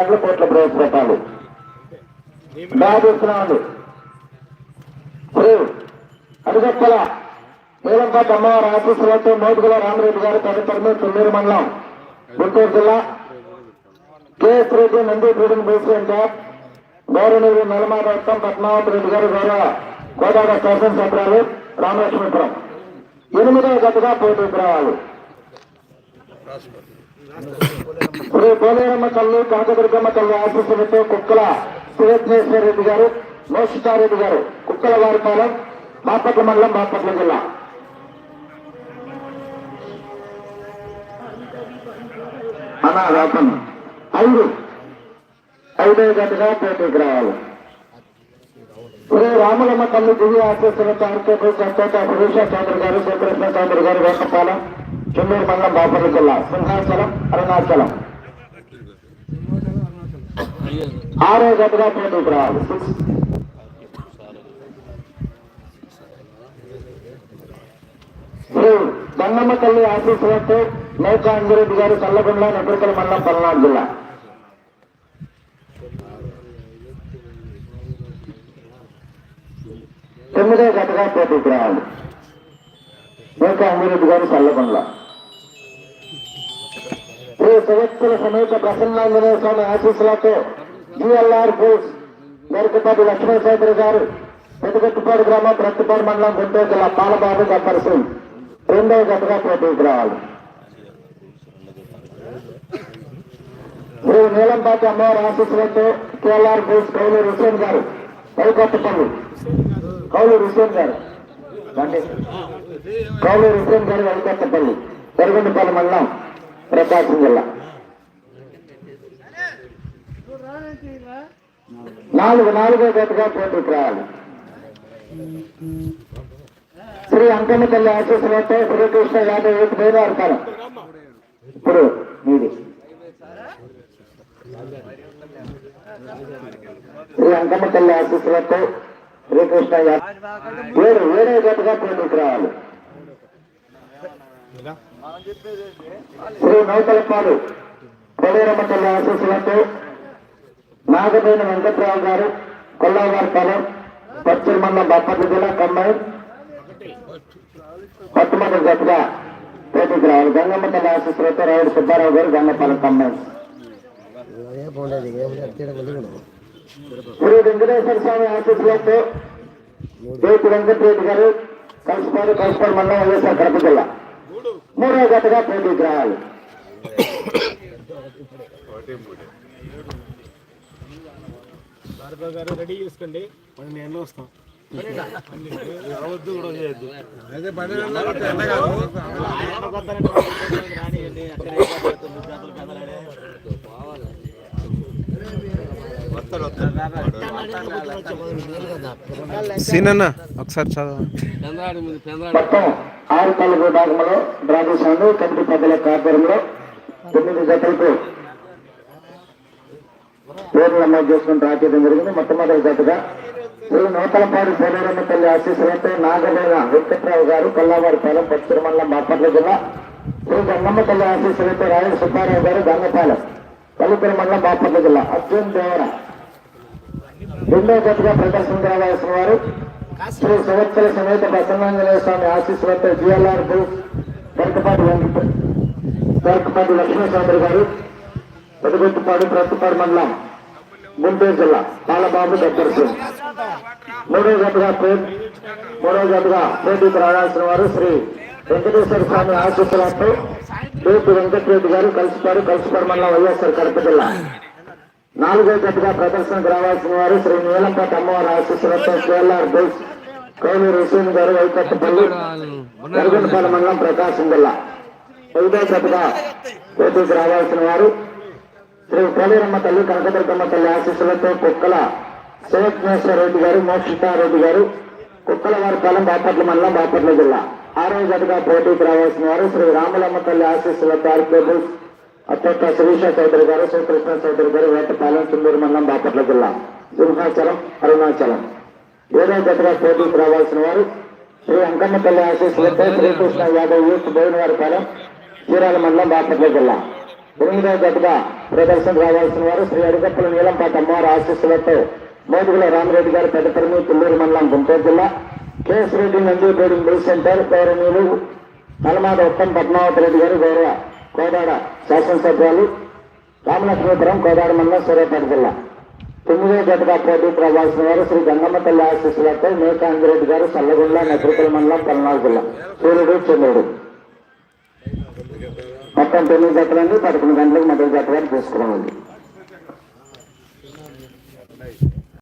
వందల కోట్ల ప్రవేశపెట్టాలి బాధిస్తున్నాడు శ్రీ అడుగప్పల నీలంపాటి అమ్మవారి ఆశీస్సులతో మోటుగుల రామరెడ్డి గారి తదితరమే తుమ్మూరు మండలం గుంటూరు జిల్లా. KS Reddy Nandi breeding president గౌరవనీయులు నల్లమాడ రత్నం పద్మావతి రెడ్డి గారు గౌరవ గోదావరి శాసనసభ్యులు రామలక్ష్మీపురం. ఎనిమిదవ గతగా పోటీకి రావాలి శ్రీ పోలేరమ్మ తల్లి కనకదుర్గమ్మ తల్లి ఆశీస్సులతో కుక్కల సురేశ్వర రెడ్డి గారు మోషితారెడ్డి గారు కుక్కల వారిపాలెం బాపట్ల మండలం బాపట్ల జిల్లా. అన్నా రాతం ఐదు. ఐదే గంటగా పోటీకి రావాలి. శ్రీ రాములమ్మ తల్లి దివ్య ఆశీస్సులతో ఆర్కేపీ సంతోష పురుష చౌదరి గారు శ్రీకృష్ణ చౌదరి గారు వేకపాలెం చెన్నూరు మండలం బాపర్ల జిల్లా సింహాచలం అరుణాచలం. ఆరో గంటగా పోటీకి రావాలి శ్రీ గంగమ్మ తల్లి ఆశీస్సులతో నౌకా అంజిరెడ్డి గారు కల్లగొండ నగరికల మండలం పల్నాడు జిల్లా. తొమ్మిదో గతగా పోటీకి రావాలి నౌకా అంజిరెడ్డి గారు చల్లగుండ్ల శ్రీ సమేత ప్రసన్నాంజనేయ స్వామి ఆశీస్సులతో జిఎల్ఆర్ బోస్ మేరకపాటి లక్ష్మీశేఖర్ గారు పెద్దగట్టుపాడు గ్రామం ప్రత్తిపాడు మండలం గుంటూరు జిల్లా పాలబాబు గబ్బర్ సింగ్ రెండవ గతగా పోటీకి రావాలి శ్రీ నీలంపాటి అమ్మవారి ఆశీస్సులతో కేఎల్ఆర్ బోస్ కౌలూరు హుసేన్ గారు పైకొత్తపల్లి. కౌలూరు హుసేన్ గారు. రండి. కౌలూరు హుసేన్ గారు వైకొత్తపల్లి పెరుగుండపల్లి మండలం. ప్రకాశం జిల్లా నాలుగు నాలుగో గతగా పోటీకి రావాలి. శ్రీ అంకమ్మ తల్లి ఆశీస్సులతో శ్రీకృష్ణ యాదవ్ మీద బయలుదేరుతారు. ఇప్పుడు మీది. శ్రీ అంకమ్మ తల్లి ఆశీస్సులతో శ్రీకృష్ణ యాదవ్ ఏడు ఏడో గతగా పోటీకి రావాలి. శ్రీ నౌకలపాడు కొలేరమ్మ తల్లి ఆశీస్సులతో నాగమైన వెంకట్రావు గారు కొల్లావారిపాలెం పశ్చిమ మండలం బాపట్ల జిల్లా కమ్మాయి మొట్టమొదటి జతగా పోటీకి రావాలి గంగమ్మ తల్లి ఆశీస్సులతో రాయుడు సుబ్బారావు గారు గంగపాలెం కమ్మాయి శ్రీ వెంకటేశ్వర స్వామి ఆశీస్సులతో దేతి వెంకటరెడ్డి గారు కలిసిపాడు కలిసిపాడు మండలం వైఎస్ఆర్ కడప జిల్లా. మూడో జతగా పోటీకి రావాలి భార్గవ్ గారు రెడీ చేసుకోండి. మనం నేను వస్తాం. రావద్దు కూడా చేయొద్దు అదే పని రానియండి సీనన్న ఒకసారి చదవ. మొత్తం ఆరు పళ్ళు విభాగంలో డ్రాగేశాను కమిటీ పెద్దల ఆధ్వర్యంలో తొమ్మిది జతలకు పేర్లు నమోదు చేసుకుని రాచేయడం జరిగింది. మొట్టమొదటి జతగా శ్రీ నూతలపాడు పోలేరమ్మ తల్లి ఆశీస్సులతో నాగవేల వెంకట్రావు గారు కొల్లావారిపాలెం పశ్చిమ మండలం బాపట్ల జిల్లా శ్రీ గంగమ్మ తల్లి ఆశీస్సులతో రాయల సుబ్బారావు గారు గంగపాలెం పల్లిపురం మండలం బాపట్ల జిల్లా అర్జున్ దేవరా రెండో జతగా ప్రదర్శన రావాల్సిన వారు శ్రీ సంవత్సర సమేత ప్రసన్నాంజనేయ స్వామి ఆశీస్సులతో జిఎల్ఆర్ బుల్స్ దొరకపాటి దొరకపాటి లక్ష్మీస్వామి గారు పెదగొట్టుపాడు ప్రస్తుపాడు మండలం గుంటూరు జిల్లా పాలబాబు దగ్గర సింగ్ మూడో పే- మూడో జతగా పోటీకి రావాల్సిన వారు శ్రీ వెంకటేశ్వర స్వామి ఆశీస్సులతో దేపు వెంకటరెడ్డి గారు కలిసిపాడు కలిసిపాడు మండలం వైఎస్ఆర్ కడప జిల్లా. నాలుగో జట్టుగా ప్రదర్శనకు రావాల్సిన వారు శ్రీ నీలంపట్ అమ్మవారి ఆశీస్సులతో కేఎల్ఆర్ బోస్ కోనూరు హుసేన్ గారు వైకట్టపల్లి నరగొండపాల మండలం ప్రకాశం జిల్లా. ఐదో జట్టుగా పోటీకి రావాల్సిన వారు శ్రీ కోలేరమ్మ తల్లి కనకదుర్గమ్మ తల్లి ఆశీస్సులతో కుక్కల శివజ్ఞేశ్వర రెడ్డి గారు మోక్షితారెడ్డి గారు కుక్కల వారి పాలెం బాపట్ల మండలం బాపట్ల జిల్లా. ఆరో జట్టుగా పోటీకి రావాల్సిన వారు శ్రీ రాములమ్మ తల్లి ఆశీస్సులతో ఆర్కేబుల్స్ అత్త శిరీష చౌదరి గారు శ్రీకృష్ణ చౌదరి గారు వేటపాలెం చుండూరు మండలం బాపట్ల జిల్లా. సింహాచలం అరుణాచలం. ఏడో జతగా పోటీకి రావాల్సిన వారు శ్రీ అంకమ్మ తల్లి ఆశీస్సులతో శ్రీకృష్ణ యాదవ్ యూత్ బోయినవారి పాలెం చీరాల మండలం బాపట్ల జిల్లా. ఎనిమిదవ జతగా ప్రదర్శన రావాల్సిన వారు శ్రీ అడిగప్పల నీలంపాటి అమ్మవారి ఆశీస్సులతో మోదుగుల రామరెడ్డి గారు పెద్దపల్లి తుల్లూరు మండలం గుంటూరు జిల్లా. KS Reddy Nandi boarding mill centre గౌరవనీయులు నలమాద ఉత్తమ్ పద్మావతి రెడ్డి గారు గౌరవ కోదాడ శాసనసభ్యులు రామలక్ష్మీపురం కోదాడ మండలం సూర్యాపేట జిల్లా. తొమ్మిదో జతగా పోటీకి రావాల్సిన వారు శ్రీ గంగమ్మ తల్లి ఆశీస్సులతో మేకాంజిరెడ్డి గారు సల్లగుండ నగరికల మండలం పల్నాడు జిల్లా. సూర్యుడు చంద్రుడు. మొత్తం తొమ్మిది జతలండి పదకొండు గంటలకు మొదటి జత తీసుకురావాలి.